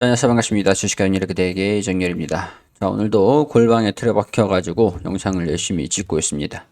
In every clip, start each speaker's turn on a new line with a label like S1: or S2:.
S1: 안녕하세요 반갑습니다. 주식하는 이렇게 되게 정렬입니다. 자 오늘도 골방에 틀에 박혀 가지고 영상을 열심히 찍고 있습니다.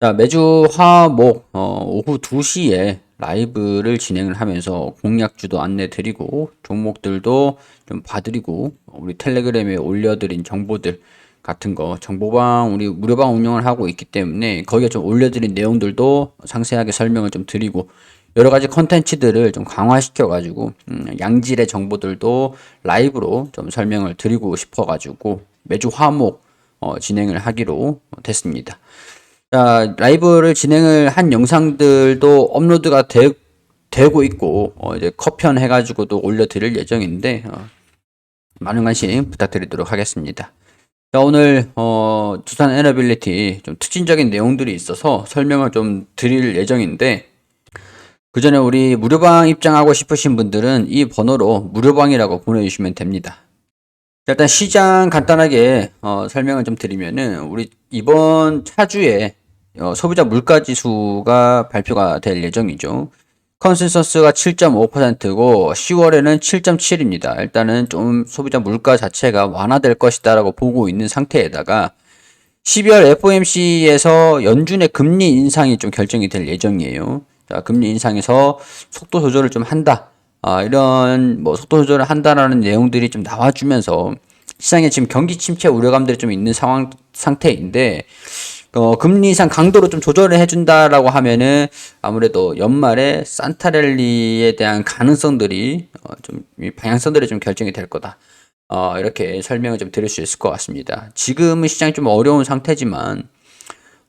S1: 자 매주 화목 어, 오후 2시에 라이브를 진행을 하면서 공략주도 안내 드리고 종목들도 좀 봐드리고 우리 텔레그램에 올려드린 정보들 같은 거 정보방 우리 무료방 운영을 하고 있기 때문에 거기에 좀 올려드린 내용들도 상세하게 설명을 좀 드리고 여러 가지 컨텐츠들을 좀 강화시켜 가지고 음, 양질의 정보들도 라이브로 좀 설명을 드리고 싶어 가지고 매주 화목 어, 진행을 하기로 됐습니다. 자, 라이브를 진행을 한 영상들도 업로드가 되, 되고 있고 어, 이제 컷편 해가지고도 올려드릴 예정인데 어, 많은 관심 부탁드리도록 하겠습니다. 자, 오늘 어, 두산 에너빌리티 좀 특징적인 내용들이 있어서 설명을 좀 드릴 예정인데 그 전에 우리 무료방 입장하고 싶으신 분들은 이 번호로 무료방이라고 보내주시면 됩니다. 자, 일단 시장 간단하게 어, 설명을 좀 드리면은 우리 이번 차주에 어, 소비자 물가 지수가 발표가 될 예정이죠. 컨센서스가 7.5%고 10월에는 7.7입니다. 일단은 좀 소비자 물가 자체가 완화될 것이다라고 보고 있는 상태에다가 12월 FOMC에서 연준의 금리 인상이 좀 결정이 될 예정이에요. 자, 금리 인상에서 속도 조절을 좀 한다. 아, 이런 뭐 속도 조절을 한다라는 내용들이 좀 나와주면서 시장에 지금 경기 침체 우려감들이 좀 있는 상황 상태인데 어, 금리 인상 강도로 좀 조절을 해준다라고 하면은 아무래도 연말에 산타랠리에 대한 가능성들이 어, 좀 방향성들이 좀 결정이 될 거다. 어, 이렇게 설명을 좀 드릴 수 있을 것 같습니다. 지금은 시장이 좀 어려운 상태지만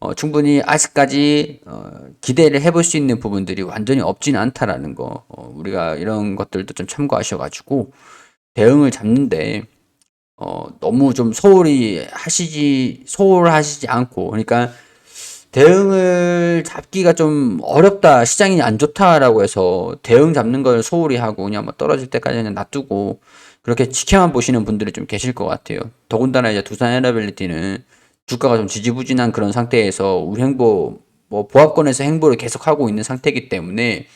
S1: 어, 충분히 아직까지 어, 기대를 해볼 수 있는 부분들이 완전히 없지는 않다라는 거 어, 우리가 이런 것들도 좀 참고하셔가지고 대응을 잡는데 어, 너무 좀 소홀히 하시지 소홀하시지 않고 그러니까 대응을 잡기가 좀 어렵다 시장이 안 좋다라고 해서 대응 잡는 걸 소홀히 하고 그냥 뭐 떨어질 때까지 그냥 놔두고 그렇게 지켜만 보시는 분들이 좀 계실 것 같아요. 더군다나 이제 두산 에너빌리티는 주가가 좀 지지부진한 그런 상태에서 우리 행보 뭐 보합권에서 행보를 계속 하고 있는 상태이기 때문에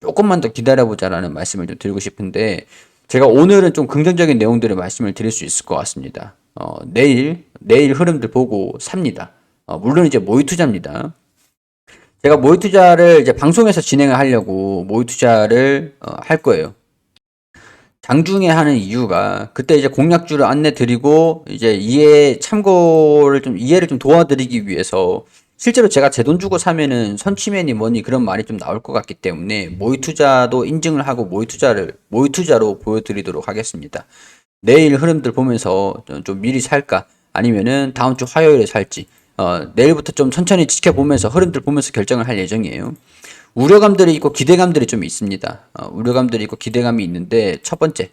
S1: 조금만 더 기다려보자라는 말씀을 좀 드리고 싶은데 제가 오늘은 좀 긍정적인 내용들을 말씀을 드릴 수 있을 것 같습니다. 어, 내일 내일 흐름들 보고 삽니다. 어, 물론 이제 모의 투자입니다. 제가 모의 투자를 이제 방송에서 진행을 하려고 모의 투자를 어, 할 거예요. 장중에 하는 이유가 그때 이제 공략주를 안내 드리고 이제 이해 참고를 좀 이해를 좀 도와드리기 위해서 실제로 제가 제 돈 주고 사면은 선취맨이 뭐니 그런 말이 좀 나올 것 같기 때문에 모의 투자도 인증을 하고 모의 투자를 모의 투자로 보여드리도록 하겠습니다. 내일 흐름들 보면서 좀, 좀 미리 살까 아니면은 다음 주 화요일에 살지 어, 내일부터 좀 천천히 지켜보면서 흐름들 보면서 결정을 할 예정이에요. 우려감들이 있고 기대감들이 좀 있습니다. 어, 우려감들이 있고 기대감이 있는데 첫 번째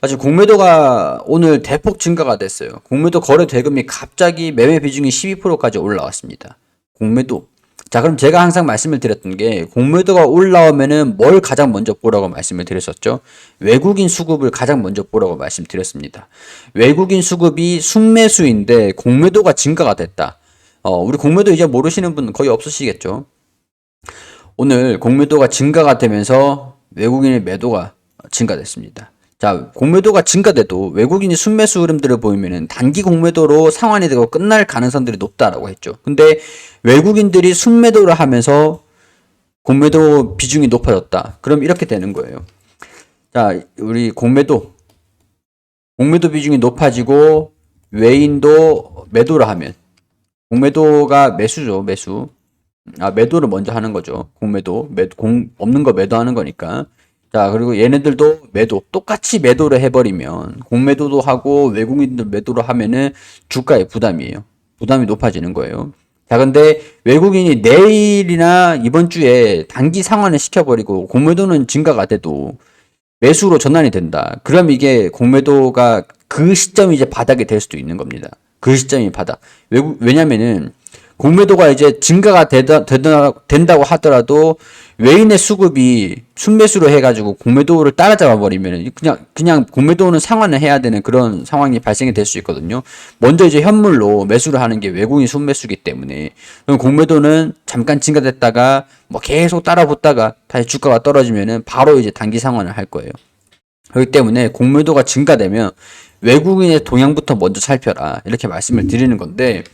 S1: 사실 공매도가 오늘 대폭 증가가 됐어요. 공매도 거래 대금이 갑자기 매매 비중이 12%까지 올라왔습니다. 공매도. 자, 그럼 제가 항상 말씀을 드렸던 게 공매도가 올라오면은 뭘 가장 먼저 보라고 말씀을 드렸었죠. 외국인 수급을 가장 먼저 보라고 말씀드렸습니다. 외국인 수급이 순매수인데 공매도가 증가가 됐다. 어, 우리 공매도 이제 모르시는 분 거의 없으시겠죠. 오늘 공매도가 증가가 되면서 외국인의 매도가 증가됐습니다. 자, 공매도가 증가돼도 외국인이 순매수 흐름들을 보이면은 단기 공매도로 상환이 되고 끝날 가능성들이 높다라고 했죠. 근데 외국인들이 순매도를 하면서 공매도 비중이 높아졌다. 그럼 이렇게 되는 거예요. 자, 우리 공매도 공매도 비중이 높아지고 외인도 매도를 하면 공매도가 매수죠, 매수. 아, 매도를 먼저 하는 거죠. 공매도. 매, 공, 없는 거 매도하는 거니까. 자, 그리고 얘네들도 매도. 똑같이 매도를 해버리면, 공매도도 하고 외국인들 매도를 하면은 주가에 부담이에요. 부담이 높아지는 거예요. 자, 근데 외국인이 내일이나 이번 주에 단기 상환을 시켜버리고, 공매도는 증가가 돼도 매수로 전환이 된다. 그럼 이게 공매도가 그 시점이 이제 바닥이 될 수도 있는 겁니다. 그 시점이 바닥. 왜냐면은, 공매도가 이제 증가가 되다, 되다, 된다고 하더라도 외인의 수급이 순매수로 해가지고 공매도를 따라잡아 버리면 그냥 그냥 공매도는 상환을 해야 되는 그런 상황이 발생이 될 수 있거든요. 먼저 이제 현물로 매수를 하는 게 외국인 순매수기 때문에 그럼 공매도는 잠깐 증가됐다가 뭐 계속 따라붙다가 다시 주가가 떨어지면은 바로 이제 단기 상환을 할 거예요. 그렇기 때문에 공매도가 증가되면 외국인의 동향부터 먼저 살펴라. 이렇게 말씀을 드리는 건데,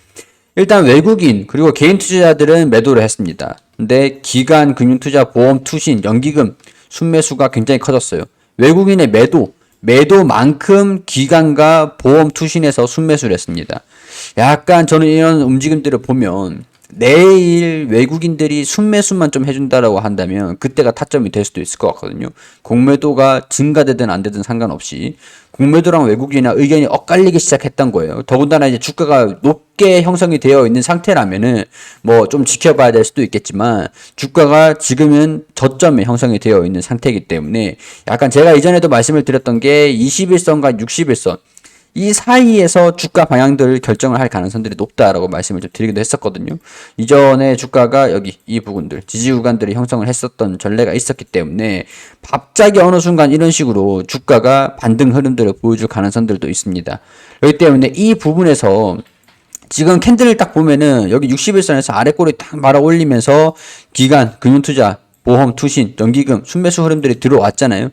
S1: 일단 외국인, 그리고 개인 투자자들은 매도를 했습니다. 근데 기관, 금융투자, 보험, 투신, 연기금, 순매수가 굉장히 커졌어요. 외국인의 매도, 매도만큼 기관과 보험, 투신에서 순매수를 했습니다. 약간 저는 이런 움직임들을 보면 내일 외국인들이 순매수만 좀 해준다라고 한다면 그때가 타점이 될 수도 있을 것 같거든요. 공매도가 증가되든 안 되든 상관없이 공매도랑 외국인이나 의견이 엇갈리기 시작했던 거예요. 더군다나 이제 주가가 높게 형성이 되어 있는 상태라면은 뭐 좀 지켜봐야 될 수도 있겠지만 주가가 지금은 저점에 형성이 되어 있는 상태이기 때문에 약간 제가 이전에도 말씀을 드렸던 게 21선과 61선 이 사이에서 주가 방향들을 결정을 할 가능성들이 높다라고 말씀을 좀 드리기도 했었거든요. 이전에 주가가 여기 이 부분들 지지 구간들이 형성을 했었던 전례가 있었기 때문에 갑자기 어느 순간 이런 식으로 주가가 반등 흐름들을 보여줄 가능성들도 있습니다. 그렇기 때문에 이 부분에서 지금 캔들을 딱 보면은 여기 61선에서 아래 꼬리 딱 말아 올리면서 기간, 금융투자, 보험, 투신, 연기금, 순매수 흐름들이 들어왔잖아요.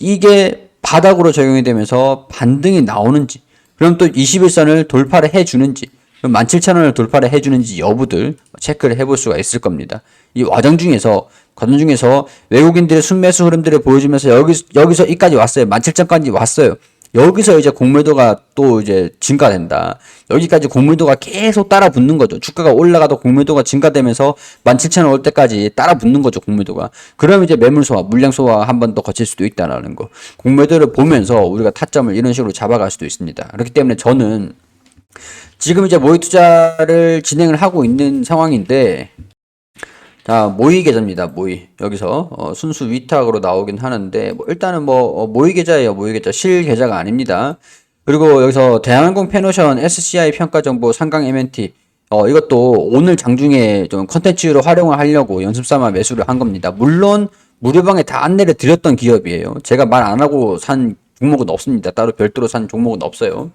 S1: 이게 바닥으로 적용이 되면서 반등이 나오는지, 그럼 또 21선을 돌파를 해주는지, 그럼 17,000원을 돌파를 해주는지 여부들 체크를 해볼 수가 있을 겁니다. 이 와정 중에서, 과정 중에서 외국인들의 순매수 흐름들을 보여주면서 여기, 여기서 이까지 왔어요. 17,000까지 왔어요. 여기서 이제 공매도가 또 이제 증가된다. 여기까지 공매도가 계속 따라 붙는 거죠. 주가가 올라가도 공매도가 증가되면서 17,000원 올 때까지 따라 붙는 거죠. 공매도가. 그럼 이제 매물 소화, 물량 소화 한 번 더 거칠 수도 있다라는 거. 공매도를 보면서 우리가 타점을 이런 식으로 잡아갈 수도 있습니다. 그렇기 때문에 저는 지금 이제 모의 투자를 진행을 하고 있는 상황인데 자, 모의 계좌입니다. 모의. 여기서 어, 순수 위탁으로 나오긴 하는데 뭐 일단은 뭐 어, 모의 계좌예요. 모의 계좌. 실 계좌가 아닙니다. 그리고 여기서 대한항공 페노션 SCI 평가 정보 상강 MNT 어, 이것도 오늘 장중에 좀 컨텐츠로 활용을 하려고 연습 삼아 매수를 한 겁니다. 물론 무료방에 다 안내를 드렸던 기업이에요. 제가 말 안 하고 산 종목은 없습니다. 따로 별도로 산 종목은 없어요.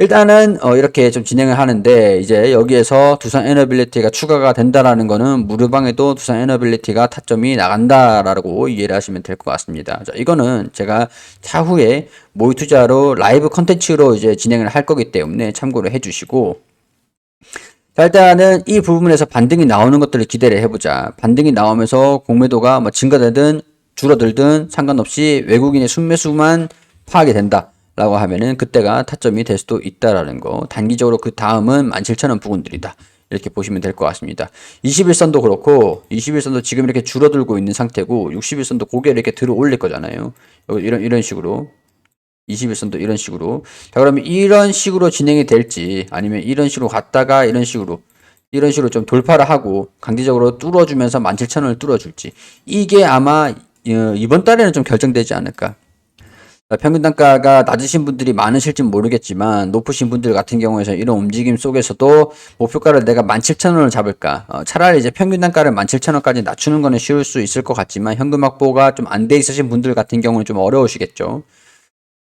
S1: 일단은 어 이렇게 좀 진행을 하는데 이제 여기에서 두산 에너빌리티가 추가가 된다라는 거는 무료방에도 두산 에너빌리티가 타점이 나간다라고 이해를 하시면 될 것 같습니다. 자, 이거는 제가 차후에 모의 투자로 라이브 컨텐츠로 이제 진행을 할 거기 때문에 참고를 해 주시고 자, 일단은 이 부분에서 반등이 나오는 것들을 기대를 해보자. 반등이 나오면서 공매도가 뭐 증가되든 줄어들든 상관없이 외국인의 순매수만 파악이 된다. 라고 하면은 그때가 타점이 될 수도 있다라는 거. 단기적으로 그 다음은 17,000원 부근들이다. 이렇게 보시면 될 것 같습니다. 21선도 그렇고 21선도 지금 이렇게 줄어들고 있는 상태고 61선도 고개를 이렇게 들어 올릴 거잖아요. 이런 이런 식으로 21선도 이런 식으로. 자, 그러면 이런 식으로 진행이 될지 아니면 이런 식으로 갔다가 이런 식으로 이런 식으로 좀 돌파를 하고 강제적으로 뚫어주면서 17,000원을 뚫어줄지 이게 아마 어, 이번 달에는 좀 결정되지 않을까. 평균 단가가 낮으신 분들이 많으실진 모르겠지만 높으신 분들 같은 경우에서 이런 움직임 속에서도 목표가를 내가 17,000원을 잡을까? 어, 차라리 이제 평균 단가를 17,000원까지 낮추는 거는 쉬울 수 있을 것 같지만 현금 확보가 좀 안 돼 있으신 분들 같은 경우는 좀 어려우시겠죠.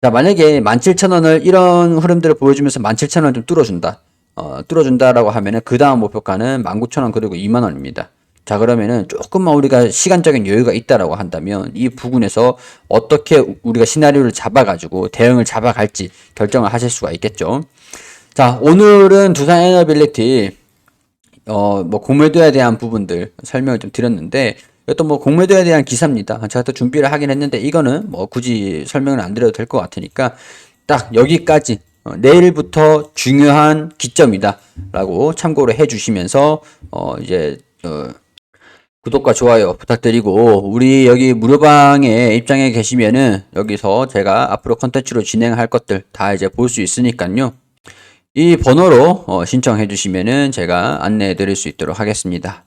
S1: 자 만약에 17,000원을 이런 흐름들을 보여주면서 17,000원 좀 뚫어준다. 어, 뚫어준다라고 하면은 그 다음 목표가는 19,000원 그리고 2만원입니다 자 그러면은 조금만 우리가 시간적인 여유가 있다라고 한다면 이 부분에서 어떻게 우리가 시나리오를 잡아가지고 대응을 잡아갈지 결정을 하실 수가 있겠죠. 자 오늘은 두산 에너빌리티 어뭐 공매도에 대한 부분들 설명을 좀 드렸는데 이것도 뭐 공매도에 대한 기사입니다. 제가 또 준비를 하긴 했는데 이거는 뭐 굳이 설명을 안 드려도 될 것 같으니까 딱 여기까지 어, 내일부터 중요한 기점이다라고 참고를 해주시면서 어 이제 어 구독과 좋아요 부탁드리고 우리 여기 무료방에 입장해 계시면은 여기서 제가 앞으로 컨텐츠로 진행할 것들 다 이제 볼 수 있으니까요. 이 번호로 어, 신청해 주시면은 제가 안내해 드릴 수 있도록 하겠습니다.